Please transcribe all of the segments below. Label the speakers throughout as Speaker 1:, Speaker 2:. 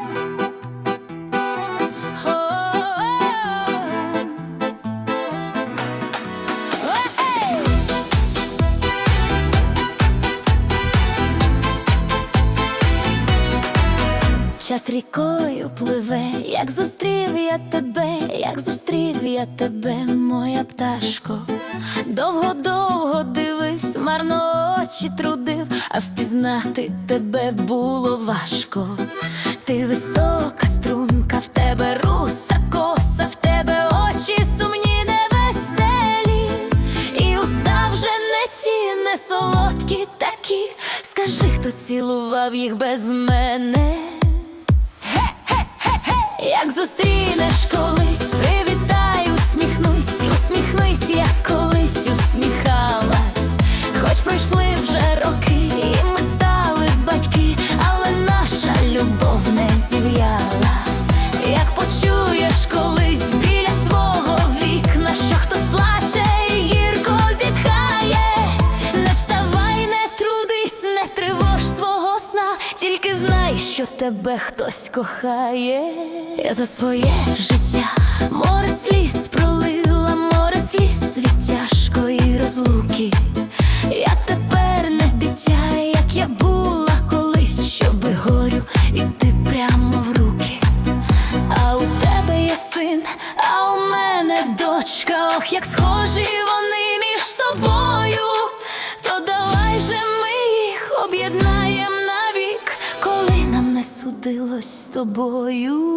Speaker 1: Yay! Час рікою пливе, як зустрів я тебе, як зустрів я тебе, моя пташко. Довго-довго дивився, марно очі трудив, а впізнати тебе було важко. Ти висока струнка, в тебе руса коса, в тебе очі сумні, невеселі, і уста вже не ті, не солодкі такі. Скажи, хто цілував їх без мене? Як зустрінеш колись, що тебе хтось кохає. Я за своє життя море сліз пролила, море сліз від тяжкої розлуки. Я тепер не дитя, як я була колись, щоби горю іти прямо в руки. А у тебе є син, а у мене дочка. Ох, як схожі вони не судилось з тобою.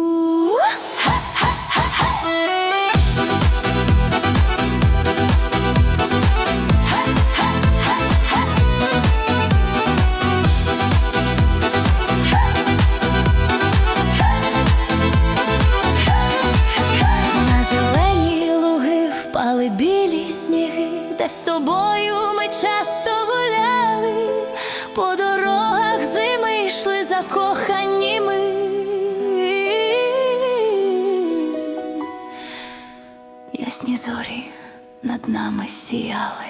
Speaker 1: Білі сніги, де з тобою ми Ясні зорі над нами сіяли.